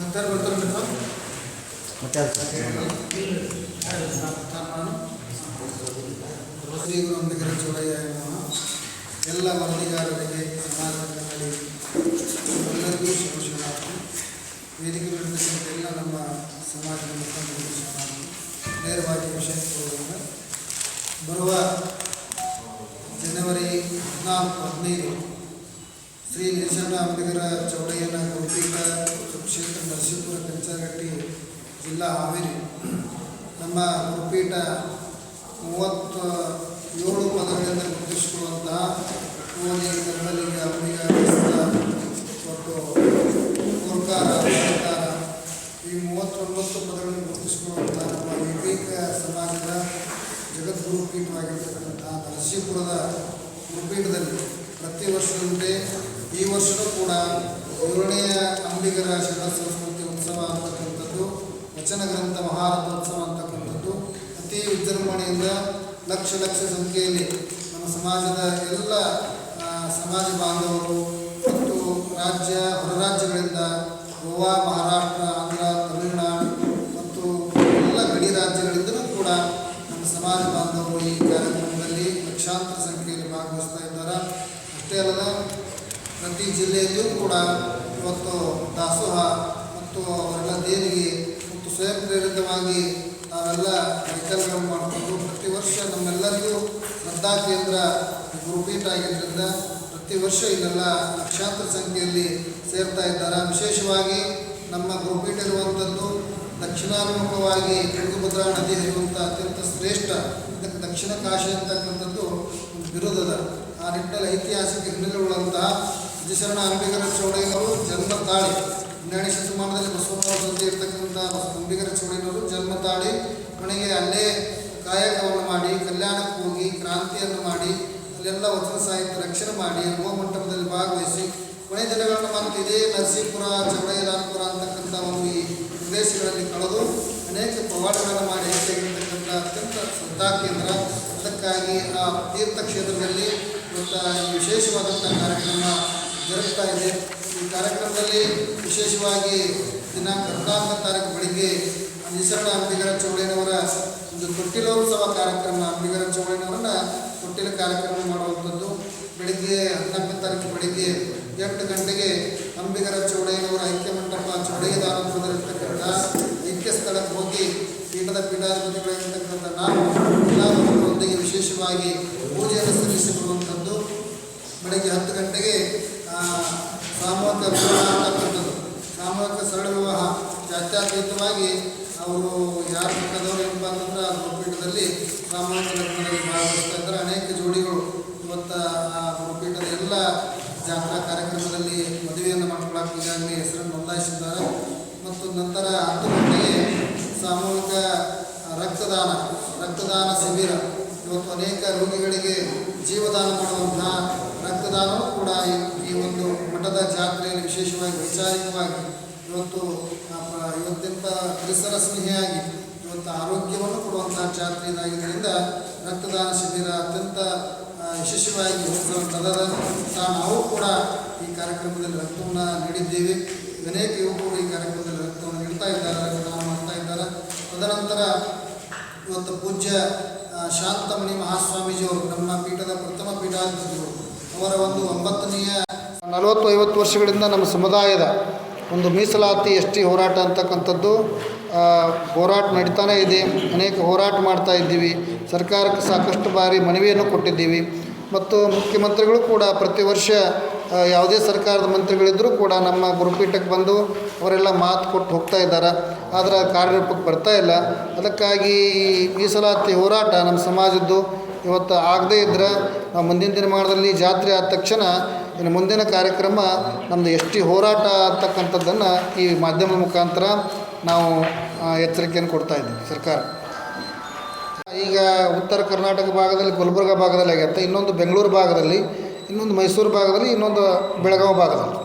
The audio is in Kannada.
ಮತ್ತೆ ಬರ್ತಾರೆ ಮಿತ್ರ ಮತ್ತೆ ಗುರುಂಬಿಗರ ಚೋಳಯ್ಯ ಎಲ್ಲ ವರದಿಗಾರರಿಗೆ ಸಮಾಜದಲ್ಲಿ ಎಲ್ಲರಿಗೂ ಶುಭಶುಭಾರ್ಥ ವೇದಿಕೆ ಬಿಡತಕ್ಕಂಥ ಎಲ್ಲ ನಮ್ಮ ಸಮಾಜದ ಮುಖಂಡರಿಗೆ ನೇರವಾಗಿ ವಿಷಯಕ್ಕೆ ಬರುವ ಜನವರಿ ಹದಿನಾಲ್ಕು ಹದಿನೈದು ಶ್ರೀ ಅಂಬಿಗರ ಜಿಲ್ಲಾ ಹಾವೇರಿ. ನಮ್ಮ ಗುರುಪೀಠ ಮೂವತ್ತ ಏಳು ಪದಗಳಿಂದ ಗುರುತಿಸಿಕೊಳ್ಳುವಂತಹ ಮೋದಿ ಜನರಲ್ಲಿ ಮತ್ತು ಓಂಕಾರ ಓಂಕಾರ ಈ ಮೂವತ್ತೊಂಬತ್ತು ಪದಗಳನ್ನು ಗುರುತಿಸಿಕೊಳ್ಳುವಂತಹ ನಮ್ಮ ಏಕೈಕ ಸಮಾಜದ ಜಗದ್ಗುರು ಪೀಠವಾಗಿರ್ತಕ್ಕಂತಹ ನರಸೀಪುರದ ಗುರುಪೀಠದಲ್ಲಿ ಪ್ರತಿ ವರ್ಷದಂತೆ ಈ ವರ್ಷವೂ ಕೂಡ ಏಳನೆಯ ಅಂಬಿಗರ ಶರಣ ಸಂಸ್ಕೃತಿ ಉತ್ಸವ ಅಂತಕ್ಕಂಥದ್ದು ವಚನ ಗ್ರಂಥ ಮಹಾರಥೋತ್ಸವ ಅಂತಕ್ಕಂಥದ್ದು ಅತಿ ವಿಜೃಂಭಣೆಯಿಂದ ಲಕ್ಷ ಲಕ್ಷ ಸಂಖ್ಯೆಯಲ್ಲಿ ನಮ್ಮ ಸಮಾಜದ ಎಲ್ಲ ಸಮಾಜ ಬಾಂಧವರು ಮತ್ತು ರಾಜ್ಯ, ಹೊರ ರಾಜ್ಯಗಳಿಂದ ಗೋವಾ, ಮಹಾರಾಷ್ಟ್ರ, ಆಂಧ್ರ, ತಮಿಳುನಾಡು ಮತ್ತು ಎಲ್ಲ ಗಡಿ ರಾಜ್ಯಗಳಿಂದಲೂ ಕೂಡ ನಮ್ಮ ಸಮಾಜ ಬಾಂಧವರು ಈ ಕಾರ್ಯಕ್ರಮದಲ್ಲಿ ಲಕ್ಷಾಂತರ ಸಂಖ್ಯೆಯಲ್ಲಿ ಭಾಗವಹಿಸ್ತಾ ಇದ್ದಾರೆ. ಅಷ್ಟೇ ಅಲ್ಲದ ಪ್ರತಿ ಜಿಲ್ಲೆಯಲ್ಲಿಯೂ ಕೂಡ ಇವತ್ತು ದಾಸೋಹ ಮತ್ತು ಅವರೆಲ್ಲ ಮತ್ತು ಸ್ವಯಂ ಪ್ರೇರಿತವಾಗಿ ನಾವೆಲ್ಲ ವೆಹಿಕಲ್ಗಳನ್ನು ಮಾಡಿಕೊಂಡು ಪ್ರತಿ ವರ್ಷ ನಮ್ಮೆಲ್ಲರಿಗೂ ಶ್ರದ್ಧಾ ಕೇಂದ್ರ ಗುರುಪೀಠ ಆಗಿದ್ದರಿಂದ ಪ್ರತಿ ವರ್ಷ ಇಲ್ಲೆಲ್ಲ ಲಕ್ಷಾಂತರ ಸಂಖ್ಯೆಯಲ್ಲಿ ಸೇರ್ತಾ ಇದ್ದಾರೆ. ವಿಶೇಷವಾಗಿ ನಮ್ಮ ಗುರುಪೀಠ ಇರುವಂಥದ್ದು ದಕ್ಷಿಣಾಭಿಮುಖವಾಗಿ ತುಂಗಭದ್ರಾ ನದಿ ಹರಿಯುವಂಥ ಅತ್ಯಂತ ಶ್ರೇಷ್ಠ, ಇದಕ್ಕೆ ದಕ್ಷಿಣ ಕಾಶಿ ಅಂತಕ್ಕಂಥದ್ದು ಬಿರುದದ. ಆ ನಿಟ್ಟಿನಲ್ಲಿ ಐತಿಹಾಸಿಕ ಹಿನ್ನೆಲೆಯುಳ್ಳಂತಹ ವಿಜಯಶರಣ ಅಂಬಿಗರ ಚೌಡಯ್ಯನವರು ಜನ್ಮ ತಾಳಿ ಹನ್ನೆರಡನೇ ಶತಮಾನದಲ್ಲಿ ಬಸವಣ್ಣವ್ರ ಸಂತೆ ಇರ್ತಕ್ಕಂಥ ಬಸ- ಚೂಡಿನವರು ಜನ್ಮ ತಾಳಿ ಕೊನೆಗೆ ಅಲ್ಲೇ ಕಾಯಕವನ್ನು ಮಾಡಿ, ಕಲ್ಯಾಣಕ್ಕೆ ಹೋಗಿ, ಕ್ರಾಂತಿಯನ್ನು ಮಾಡಿ, ಅಲ್ಲೆಲ್ಲ ವಚನ ಸಾಹಿತ್ಯ ರಕ್ಷಣೆ ಮಾಡಿ ಅನುಭವ ಮಂಟಪದಲ್ಲಿ ಭಾಗವಹಿಸಿ, ಕೊನೆ ದಿನಗಳನ್ನು ಮತ್ತು ಇದೇ ನರಸೀಪುರ ಅಂತಕ್ಕಂಥ ಒಂದು ಈ ಪ್ರದೇಶಗಳಲ್ಲಿ ಕಳೆದು ಅನೇಕ ಪವಾಡಗಳನ್ನು ಮಾಡಿ ಹೆಚ್ಚಾಗಿರ್ತಕ್ಕಂಥ ಅತ್ಯಂತ ಶ್ರದ್ಧಾ ಕೇಂದ್ರ. ಅದಕ್ಕಾಗಿ ಆ ತೀರ್ಥಕ್ಷೇತ್ರದಲ್ಲಿ ಇವತ್ತು ವಿಶೇಷವಾದಂಥ ಕಾರ್ಯಕ್ರಮ ಜರುಗ್ತಾ ಇದೆ. ಈ ಕಾರ್ಯಕ್ರಮದಲ್ಲಿ ವಿಶೇಷವಾಗಿ ದಿನಾಂಕ ಹದಿನಾಲ್ಕನೇ ತಾರೀಕು ಬೆಳಿಗ್ಗೆ ನಿಸರಣ ಅಂಬಿಗರ ಚೌಡಯ್ಯನವರ ಒಂದು ತೊಟ್ಟಿಲೋತ್ಸವ ಕಾರ್ಯಕ್ರಮ, ಅಂಬಿಗರ ಚೌಡಯ್ಯನವರನ್ನ ತೊಟ್ಟಿಲ ಕಾರ್ಯಕ್ರಮ ಮಾಡುವಂಥದ್ದು. ಬೆಳಿಗ್ಗೆ ಹದಿನಾಲ್ಕನೇ ತಾರೀಕು ಬೆಳಿಗ್ಗೆ ಎಂಟು ಗಂಟೆಗೆ ಅಂಬಿಗರ ಚೌಡಯ್ಯನವರ ಐಕ್ಯ ಮಂಟಪ ಚೌಡಯ್ಯದಾನಪುರದಲ್ಲಿರ್ತಕ್ಕಂಥ ಐಕ್ಯ ಸ್ಥಳಕ್ಕೆ ಹೋಗಿ ಪೀಠದ ಪೀಠಾಧಿಪತಿಗಳಿರ್ತಕ್ಕಂಥ ನಾವು ಎಲ್ಲರೊಂದಿಗೆ ವಿಶೇಷವಾಗಿ ಪೂಜೆಯನ್ನು ಸಲ್ಲಿಸಿಕೊಳ್ಳುವಂಥದ್ದು. ಬೆಳಗ್ಗೆ ಹತ್ತು ಗಂಟೆಗೆ ಸಾಮೂಹಿಕ ವಿವಾಹ ಅಂತಕ್ಕಂಥದ್ದು ಸಾಮೂಹಿಕ ಸರಳ ವಿವಾಹ. ಜಾತ್ಯಾತೀತವಾಗಿ ಅವರು ಯಾರು ಪಕ್ಕದವರು ಏನಪ್ಪ ಅಂತಂದ್ರೆ ಗುರುಪೀಠದಲ್ಲಿ ಸಾಮೂಹಿಕ ಲಗ್ನದಲ್ಲಿ ಭಾಗವಹಿಸ್ತಾ ಅನೇಕ ಜೋಡಿಗಳು ಇವತ್ತು ಆ ಗುರುಪೀಠದ ಎಲ್ಲ ಜಾತ್ರಾ ಕಾರ್ಯಕ್ರಮದಲ್ಲಿ ಮದುವೆಯನ್ನು ಮಾಡ್ಕೊಳ್ಳೋಕೆ ಈಗಾಗಲೇ ಹೆಸರನ್ನು ನೋಂದಾಯಿಸಿದ್ದಾರೆ. ಮತ್ತು ನಂತರ ಹತ್ತು ಗಂಟೆಗೆ ಸಾಮೂಹಿಕ ರಕ್ತದಾನ ರಕ್ತದಾನ ಶಿಬಿರ. ಇವತ್ತು ಅನೇಕ ರೋಗಿಗಳಿಗೆ ಜೀವದಾನ ಮಾಡುವಂತಹ ರಕ್ತದಾನವೂ ಕೂಡ ಈ- ಒಂದು ಮಠದ ಜಾತ್ರೆಯಲ್ಲಿ ವಿಶೇಷವಾಗಿ ವೈಚಾರಿಕವಾಗಿ ಇವತ್ತು ಇವತ್ತಿಂತ ಪರಿಸರ ಸ್ನೇಹಿಯಾಗಿ ಇವತ್ತು ಆರೋಗ್ಯವನ್ನು ಕೊಡುವಂತಹ ಜಾತ್ರೆ ಇದಾಗಿದ್ದರಿಂದ ರಕ್ತದಾನ ಶಿಬಿರ ಅತ್ಯಂತ ಯಶಸ್ವಿಯಾಗಿ ನಾವು ಕೂಡ ಈ ಕಾರ್ಯಕ್ರಮದಲ್ಲಿ ರಕ್ತವನ್ನು ನೀಡಿದ್ದೇವೆ. ಅನೇಕ ಯುವಕರು ಈ ಕಾರ್ಯಕ್ರಮದಲ್ಲಿ ರಕ್ತವನ್ನು ನೀಡ್ತಾ ಇದ್ದಾರೆ, ರಕ್ತದಾನ ಮಾಡ್ತಾ ಇದ್ದಾರೆ. ತದನಂತರ ಇವತ್ತು ಪೂಜ್ಯ ಶಾಂತಮಣಿ ಮಹಾಸ್ವಾಮೀಜಿಯವರು ನಮ್ಮ ಪೀಠದ ಪ್ರಥಮ ಪೀಠಾಧಿಪತಿಗಳು ಅವರ ಒಂದು ಒಂಬತ್ತನೆಯ ನಲವತ್ತು ಐವತ್ತು ವರ್ಷಗಳಿಂದ ನಮ್ಮ ಸಮುದಾಯದ ಒಂದು ಮೀಸಲಾತಿ ಎಸ್ ಟಿ ಹೋರಾಟ ಅಂತಕ್ಕಂಥದ್ದು ಹೋರಾಟ ನಡೀತಾನೆ ಇದೆ. ಅನೇಕ ಹೋರಾಟ ಮಾಡ್ತಾ ಇದ್ದೀವಿ. ಸರ್ಕಾರಕ್ಕೆ ಸಾಕಷ್ಟು ಬಾರಿ ಮನವಿಯನ್ನು ಕೊಟ್ಟಿದ್ದೀವಿ. ಮತ್ತು ಮುಖ್ಯಮಂತ್ರಿಗಳು ಕೂಡ ಪ್ರತಿ ವರ್ಷ ಯಾವುದೇ ಸರ್ಕಾರದ ಮಂತ್ರಿಗಳಿದ್ದರೂ ಕೂಡ ನಮ್ಮ ಗುರುಪೀಠಕ್ಕೆ ಬಂದು ಅವರೆಲ್ಲ ಮಾತು ಕೊಟ್ಟು ಹೋಗ್ತಾ ಇದ್ದಾರೆ. ಆದರೆ ಕಾರ್ಯರೂಪಕ್ಕೆ ಬರ್ತಾ ಇಲ್ಲ. ಅದಕ್ಕಾಗಿ ಈ ಮೀಸಲಾತಿ ಹೋರಾಟ ನಮ್ಮ ಸಮಾಜದ್ದು ಇವತ್ತು ಆಗದೇ ಇದ್ದರೆ ನಾವು ಮುಂದಿನ ದಿನಮಾನದಲ್ಲಿ ಜಾತ್ರೆ ಆದ ತಕ್ಷಣ ಇನ್ನು ಮುಂದಿನ ಕಾರ್ಯಕ್ರಮ ನಮ್ಮದು ಎಸ್ ಟಿ ಹೋರಾಟ ಆಗ್ತಕ್ಕಂಥದ್ದನ್ನು ಈ ಮಾಧ್ಯಮದ ಮುಖಾಂತರ ನಾವು ಎಚ್ಚರಿಕೆಯನ್ನು ಕೊಡ್ತಾ ಇದ್ದೀವಿ ಸರ್ಕಾರ. ಈಗ ಉತ್ತರ ಕರ್ನಾಟಕ ಭಾಗದಲ್ಲಿ ಗುಲ್ಬರ್ಗ ಭಾಗದಲ್ಲಿ ಆಗತ್ತೆ, ಇನ್ನೊಂದು ಬೆಂಗಳೂರು ಭಾಗದಲ್ಲಿ, ಇನ್ನೊಂದು ಮೈಸೂರು ಭಾಗದಲ್ಲಿ, ಇನ್ನೊಂದು ಬೆಳಗಾವಿ ಭಾಗದಲ್ಲಿ.